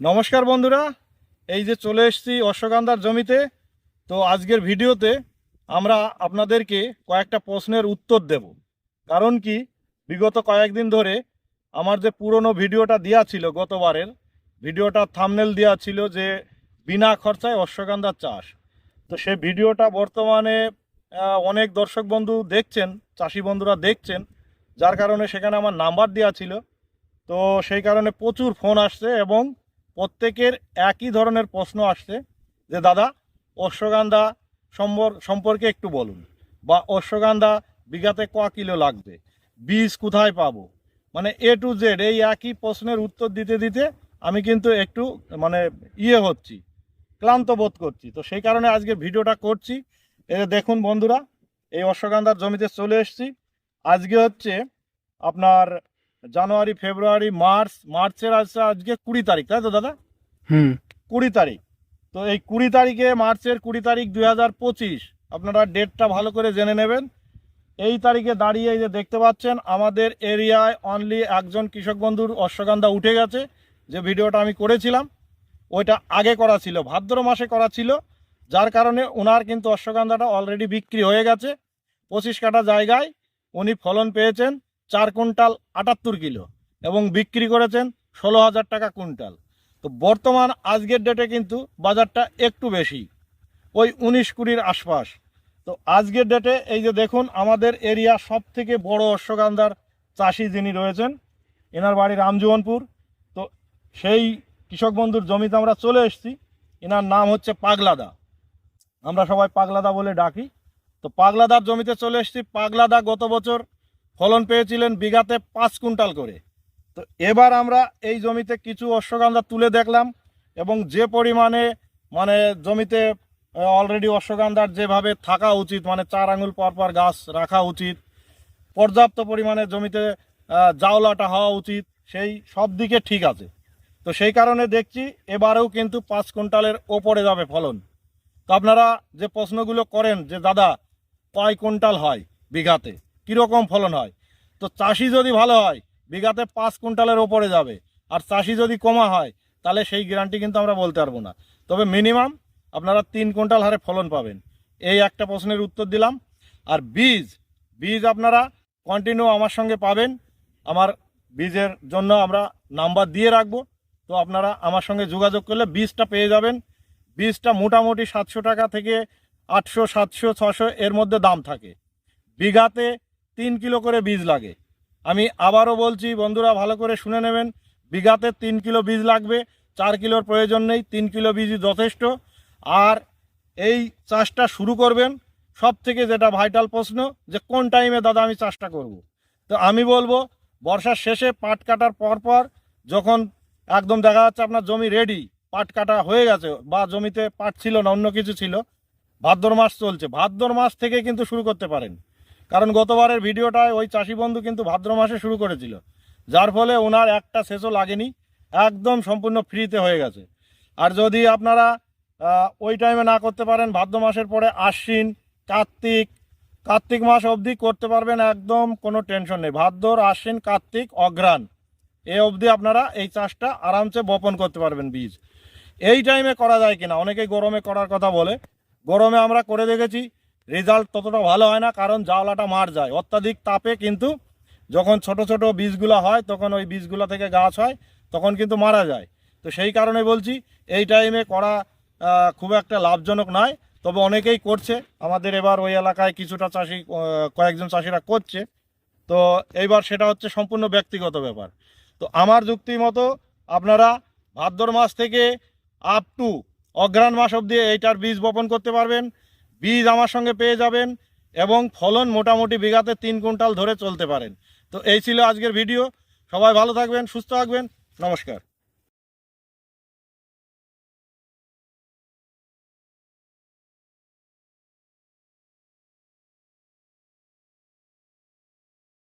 নমস্কার বন্ধুরা, এই যে চলে এসেছি অশ্বগন্ধার জমিতে। তো আজকের ভিডিওতে আমরা আপনাদেরকে কয়েকটা প্রশ্নের উত্তর দেব। কারণ কি, বিগত কয়েকদিন ধরে আমার যে পুরনো ভিডিওটা দেওয়া ছিল গতবারের, ভিডিওটা থামনেল দেওয়া ছিল যে বিনা খরচায় অশ্বগন্ধার চাষ। তো সে ভিডিওটা বর্তমানে অনেক দর্শক বন্ধু দেখছেন, চাষি বন্ধুরা দেখছেন, যার কারণে সেখানে আমার নাম্বার দেওয়া ছিল। তো সেই কারণে প্রচুর ফোন আসছে এবং প্রত্যেকের একই ধরনের প্রশ্ন আসছে যে, দাদা, অশ্বগন্ধা সম্পর- সম্পর্কে একটু বলুন। বা, অশ্বগন্ধা বিঘাতে ক কিলো লাগবে? বীজ কোথায় পাবো? মানে এ টু জেড এই একই প্রশ্নের উত্তর দিতে দিতে আমি কিন্তু একটু মানে ইয়ে হচ্ছি, ক্লান্ত বোধ করছি। তো সেই কারণে আজকে ভিডিওটা করছি। এই দেখুন বন্ধুরা, এই অশ্বগন্ধার জমিতে চলে এসেছি। আজকে হচ্ছে আপনার জানুয়ারি ফেব্রুয়ারি মার্চ মার্চের আছে আজকে কুড়ি তারিখ তাই তো দাদা? হুম। কুড়ি তারিখ। তো এই কুড়ি তারিখে মার্চের কুড়ি তারিখ দুই হাজার পঁচিশ আপনারা ডেটটা ভালো করে জেনে নেবেন। এই তারিখে দাঁড়িয়ে এই যে দেখতে পাচ্ছেন আমাদের এরিয়ায় অনলি একজন কৃষক বন্ধুর অশ্বগন্ধা উঠে গেছে যে ভিডিওটা আমি করেছিলাম ওইটা আগে করা ছিল ভাদ্র মাসে করা ছিল যার কারণে ওনার কিন্তু অশ্বগন্ধাটা অলরেডি বিক্রি হয়ে গেছে। পঁচিশ কাঠা জায়গায় উনি ফলন পেয়েছেন চার কুইন্টাল আটাত্তর কিলো এবং বিক্রি করেছেন ষোলো হাজার টাকা কুইন্টাল। তো বর্তমান আজকের ডেটে কিন্তু বাজারটা একটু বেশি, ওই উনিশ কুড়ির আশপাশ। তো আজকের ডেটে এই যে দেখুন, আমাদের এরিয়া সব থেকে বড় অশ্বগন্ধার চাষি যিনি রয়েছেন, এনার বাড়ি রামজীবনপুর। তো সেই কৃষক বন্ধুর জমিতে আমরা চলে এসেছি, এনার নাম হচ্ছে পাগলাদা। আমরা সবাই পাগলাদা বলে ডাকি। তো পাগলাদার জমিতে চলে এসেছি। পাগলাদা গত বছর ফলন পেয়েছিলেন বিঘাতে পাঁচ কুইন্টাল করে। তো এবার আমরা এই জমিতে কিছু অশ্বগান্ধা তুলে দেখলাম এবং যে পরিমাণে মানে জমিতে অলরেডি অশ্বগান্ধার যেভাবে থাকা উচিত মানে চার আঙুল পর পর গাছ রাখা উচিত, পর্যাপ্ত পরিমাণে জমিতে জাওলাটা হওয়া উচিত, সেই সব দিকে ঠিক আছে। তো সেই কারণে দেখছি এবারেও কিন্তু পাঁচ কুইন্টালের ওপরে যাবে ফলন। তো আপনারা যে প্রশ্নগুলো করেন যে, দাদা, কয় কুইন্টাল হয় বিঘাতে? কীরকম ফলন হয়? তো চাষি যদি ভালো হয়, বিঘাতে পাঁচ কুইন্টালের ওপরে যাবে। আর চাষি যদি কমা হয়, তাহলে সেই গ্যারান্টি কিন্তু আমরা বলতে পারব না। তবে মিনিমাম আপনারা তিন কুইন্টাল হারে ফলন পাবেন। এই একটা প্রশ্নের উত্তর দিলাম। আর বীজ বীজ আপনারা কন্টিনিউ আমার সঙ্গে পাবেন। আমার বীজের জন্য আমরা নাম্বার দিয়ে রাখব। তো আপনারা আমার সঙ্গে যোগাযোগ করলে বীজটা পেয়ে যাবেন। বীজটা মোটামুটি সাতশো টাকা থেকে আটশো, সাতশো, ছশো এর মধ্যে দাম থাকে। বিঘাতে তিন কিলো করে বীজ লাগে। আমি আবারও বলছি, বন্ধুরা, ভালো করে শুনে নেবেন। বিঘাতে তিন কিলো বীজ লাগবে, চার কিলোর প্রয়োজন নেই, তিন কিলো বীজই যথেষ্ট। আর এই চাষটা শুরু করবেন সব থেকে যেটা ভাইটাল প্রশ্ন, যে কোন টাইমে দাদা, আমি চাষটা করব। তো আমি বলব, বর্ষার শেষে পাট কাটার পর পর যখন একদম দেখা যাচ্ছে আপনার জমি রেডি পাট কাটা হয়ে গেছে বা জমিতে পাট ছিল না, অন্য কিছু ছিল, ভাদ্র মাস চলছে। ভাদ্র মাস থেকে কিন্তু শুরু করতে পারেন। কারণ গতবারের ভিডিওটায় ওই চাষি বন্ধু কিন্তু ভাদ্র মাসে শুরু করেছিল। যার ফলে ওনার একটা শেষও লাগেনি, একদম সম্পূর্ণ ফ্রিতে হয়ে গেছে। আর যদি আপনারা ওই টাইমে না করতে পারেন, ভাদ্র মাসের পরে আশ্বিন, কার্তিক কার্তিক মাস অবধি করতে পারবেন, একদম কোনো টেনশন নেই। ভাদ্র আশ্বিন, কার্তিক, অঘ্রাণ, এ অবধি আপনারা এই চাষটা আরামসে বপন করতে পারবেন বীজ। এই টাইমে করা যায় কিনা, অনেকেই গরমে করার কথা বলে। গরমে আমরা করে দেখেছি রেজাল্ট ততটা ভালো হয় না, কারণ জাওলাটা মার যায়। অত্যাধিক তাপে কিন্তু যখন ছোট ছোট বীজগুলো হয়, তখন ওই বীজগুলো থেকে গাছ হয়, তখন কিন্তু মারা যায়। তো সেই কারণে বলছি, এই টাইমে করা খুব একটা লাভজনক নয়। তবে অনেকেই করছে। আমাদের এবার ওই এলাকায় কিছুটা চাষি কয়েকজন চাষিরা করছে। তো এইবার সেটা হচ্ছে সম্পূর্ণ ব্যক্তিগত ব্যাপার। তো আমার যুক্তি মতো আপনারা ভাদ্র মাস থেকে আপ টু অঘ্রাণ মাস অবধি এইটার বীজ বপন করতে পারবেন। বীজ আমার সঙ্গে পেয়ে যাবেন এবং ফলন মোটামুটি বিঘাতে তিন কুইন্টাল ধরে চলতে পারেন। তো এই ছিল আজকের ভিডিও। সবাই ভালো থাকবেন, সুস্থ থাকবেন। নমস্কার।